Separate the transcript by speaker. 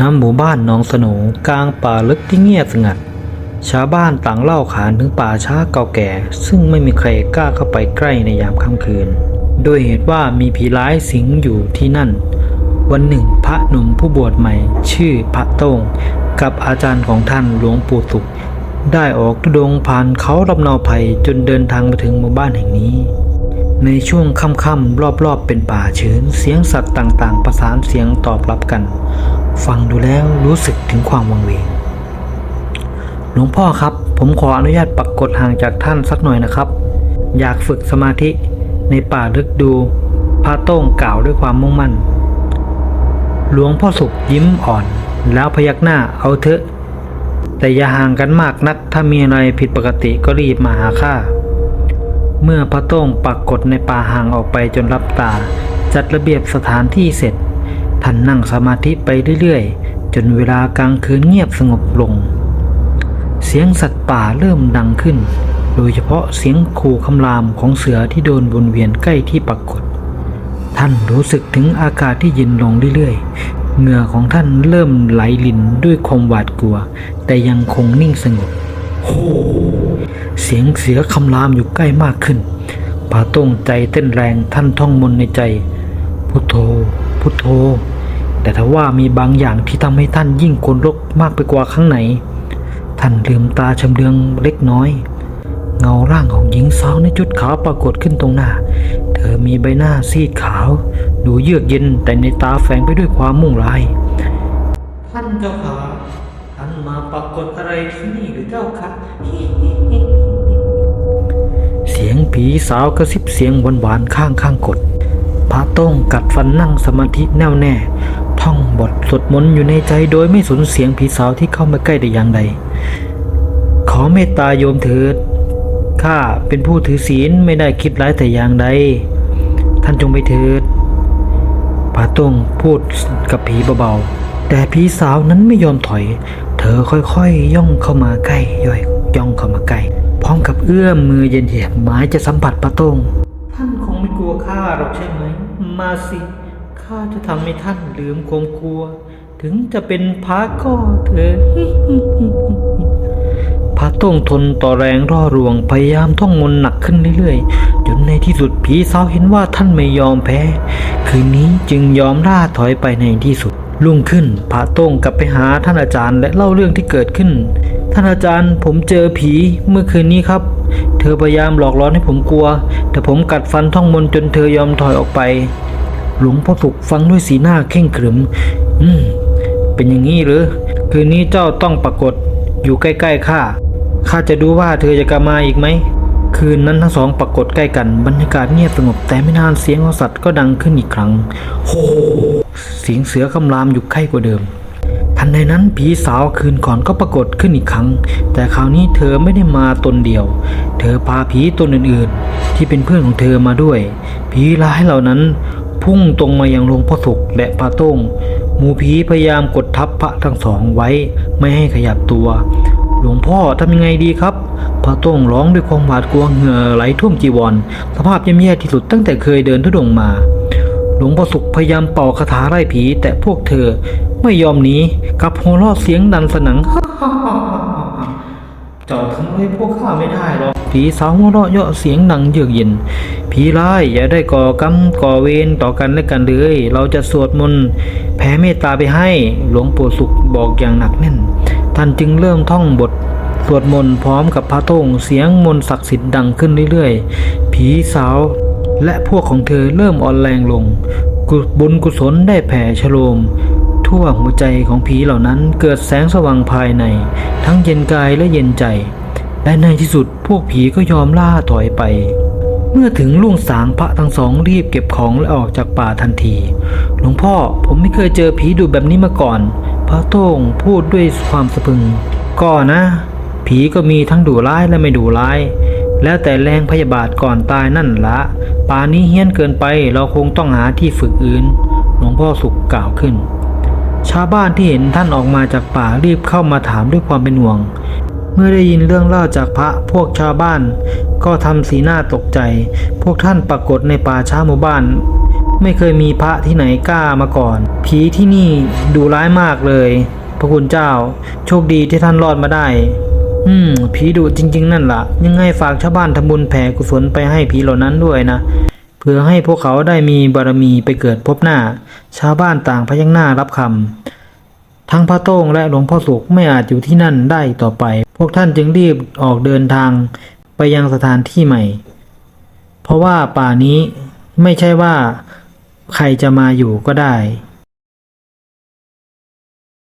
Speaker 1: ณหมู่บ้านหนองสโหนกลางป่าลึกที่เงียบสงัด ชาวบ้านต่างเล่าขานถึงป่าช้าเก่าแก่ ซึ่งไม่มีใครกล้าเข้าไปใกล้ในยามค่ำคืนโดยเหตุว่ามีผีร้ายสิงอยู่ที่นั่น วันหนึ่งพระหนุ่มผู้บวชใหม่ ชื่อพระโต้งกับอาจารย์ของท่านหลวงปู่สุข ได้ออกทุดงผ่านเขาลำนาภัยจนเดินทางมาถึงหมู่บ้านแห่งนี้ ในช่วงค่ำๆรอบๆเป็นป่าชื้น เสียงสัตว์ต่างๆ ประสานเสียงตอบรับกัน ฟังดูแล้วรู้สึกถึงความวังเวงหลวงพ่อครับ ผมขออนุญาตปักกฎห่างจากท่านสักหน่อยนะครับ อยากฝึกสมาธิในป่าลึกดูพระโต้งกล่าวด้วยความมุ่งมั่น หลวงพ่อสุขยิ้มอ่อน แล้วพยักหน้าเอาเถอะ แต่อย่าห่างกันมากนัก ถ้ามีอะไรผิดปกติก็รีบมาหาข้า เมื่อพระโต้งปักกฎในป่าห่างออกไปจนรับตา จัดระเบียบสถานที่เสร็จ ท่านนั่งสมาธิไปเรื่อยๆ จนเวลากลางคืนเงียบสงบลง เสียงสัตว์ป่าเริ่มดังขึ้น โดยเฉพาะเสียงขู่คำรามของเสือที่โดนวนเวียนใกล้ที่ปักกฎท่านรู้สึกถึงอากาศที่เย็นลงเรื่อยๆ เหงื่อของท่านเริ่มไหลลินด้วยความหวาดกลัว แต่ยังคงนิ่งสงบโห เสียงเสือคำรามอยู่ใกล้มากขึ้นปาต้งใจเต้นแรงท่านท่องมนในใจ พุทโธ พุทโธ แต่ถ้าว่ามีบางอย่างที่ทำให้ท่านยิ่งขนลุกมากไปกว่าครั้งไหน ท่านลืมตาชำเลืองเล็กน้อย เงาร่างของหญิงสาวในชุดขาวปรากฏขึ้นตรงหน้า เธอมีใบหน้าซีดขาว ดูเยือกเย็นแต่ในตาแฝงไปด้วยความมุ่งร้าย ท่านเจ้าค่ะท่านมาปรากฏอะไรที่นี่หรือเจ้าคะ เสียงผีสาวกระซิบเสียงหวานๆข้างข้างกดพระต้องกัดฟันนั่งสมาธิแน่วแน่ ท่องบทสวดมนต์อยู่ในใจโดยไม่สนเสียงผีสาวที่เข้ามาใกล้แต่อย่างใด ขอเมตตาโยมเถิดข้าเป็นผู้ถือศีลไม่ได้คิดร้ายแต่อย่างใด ท่านจงไปเถิดพระต้องพูดกับผีเบาๆแต่ผีสาวนั้นไม่ยอมถอย เธอค่อยๆย่องเข้ามาใกล้ย่อยย่องเข้ามาใกล้ พร้อมกับเอื้อมมือเย็นๆหมายจะสัมผัสพระตงท่านคงไม่กลัวข้าหรอกใช่ไหม มาสิข้าจะทำให้ท่านลืมความกลัว ถึงจะเป็นพระก็เถอะพระต้งทนต่อแรงร่อรวงพยายามท่องมนต์หนักขึ้นเรื่อยๆจนในที่สุดผีสาวเห็นว่าท่านไม่ยอมแพ้ คืนนี้จึงยอมล่าถอยไปในที่สุดรุ่งขึ้นพระต้งกลับไปหาท่านอาจารย์และเล่าเรื่องที่เกิดขึ้น ท่านอาจารย์ผมเจอผีเมื่อคืนนี้ครับ เธอพยายามหลอกล่อให้ผมกลัว แต่ผมกัดฟันท่องมนจนเธอยอมถอยออกไป หลวงพ่อสุขฟังด้วยสีหน้าเข่งขรึม อืม เป็นอย่างนี้หรือ คืนนี้เจ้าต้องปรากฏอยู่ใกล้ๆข้า ข้าจะดูว่าเธอจะกลับมาอีกไหม คืนนั้นทั้งสองปรากฏใกล้กัน บรรยากาศเงียบสงบแต่ไม่นานเสียงของสัตว์ก็ดังขึ้นอีกครั้ง โห เสียงเสือคำรามอยู่ใกล้กว่าเดิม นใดนั้นผีสาวคืนก่อนก็ปรากฏขึ้นอีกครั้ง แต่คราวนี้เธอไม่ได้มาตนเดียว เธอพาผีตนอื่นๆ ที่เป็นเพื่อนของเธอมาด้วย ผีร้ายเหล่านั้นพุ่งตรงมายังหลวงพ่อสุขและพระต้งหมูผีพยายามกดทับพระทั้งสองไว้ไม่ให้ขยับตัว หลวงพ่อทำยังไงดีครับ พระต้งร้องด้วยความหวาดกลัวเหงื่อไหลท่วมจีวร สภาพย่ำแย่ที่สุดตั้งแต่เคยเดินทุดงมา หลวงพ่อสุขพยายามเป่าคาถาไล่ผี แต่พวกเธอไม่ยอมหนีกลับหัวเราะเสียงดันสนังเจ้าทำอะไรพวกข้าไม่ได้หรอกผีสาวหัวเราะเยาะเสียงดังเยือกเย็น ผีร้ายอย่าได้ก่อกรรมก่อเวรต่อกันและกันเลย เราจะสวดมนต์แผ่เมตตาไปให้หลวงปู่สุขบอกอย่างหนักแน่น ท่านจึงเริ่มท่องบทสวดมนต์พร้อมกับพระโต้งเสียงมนต์ศักดิ์สิทธิ์ดังขึ้นเรื่อยๆ ผีสาว และพวกของเธอเริ่มอ่อนแรงลง บุญกุศลได้แผ่ชโลม ทั่วหัวใจของผีเหล่านั้นเกิดแสงสว่างภายใน ทั้งเย็นกายและเย็นใจ และในที่สุดพวกผีก็ยอมล่าถอยไป เมื่อถึงลุ่งสางพระทั้งสองรีบเก็บของและออกจากป่าทันที หลวงพ่อผมไม่เคยเจอผีดุแบบนี้มาก่อน พระโต้งพูดด้วยความสะพึง ก็นะ ผีก็มีทั้งดุร้ายและไม่ดุร้าย แล้วแต่แรงพยาบาทก่อนตายนั่นละป่านี้เฮี้ยนเกินไปเราคงต้องหาที่ฝึกอื่น หลวงพ่อสุขกล่าวขึ้น ชาวบ้านที่เห็นท่านออกมาจากป่ารีบเข้ามาถามด้วยความเป็นห่วง เมื่อได้ยินเรื่องเล่าจากพระพวกชาวบ้าน ก็ทำสีหน้าตกใจ พวกท่านปรากฏในป่าช้าหมู่บ้าน ไม่เคยมีพระที่ไหนกล้ามาก่อน ผีที่นี่ดุร้ายมากเลย พระคุณเจ้า โชคดีที่ท่านรอดมาได้ อืม ผีดุจริง ๆ นั่นละ่ะ ยังไงฝากชาวบ้านทำบุญแผ่กุศลไปให้ผีเหล่านั้นด้วยนะเพื่อให้พวกเขาได้มีบารมีไปเกิดพบหน้า ชาวบ้านต่างพยักหน้ารับคำทั้งพระโต้งและหลวงพ่อสุขไม่อาจอยู่ที่นั่นได้ต่อไป พวกท่านจึงรีบออกเดินทางไปยังสถานที่ใหม่ เพราะว่าป่านี้ไม่ใช่ว่าใครจะมาอยู่ก็ได้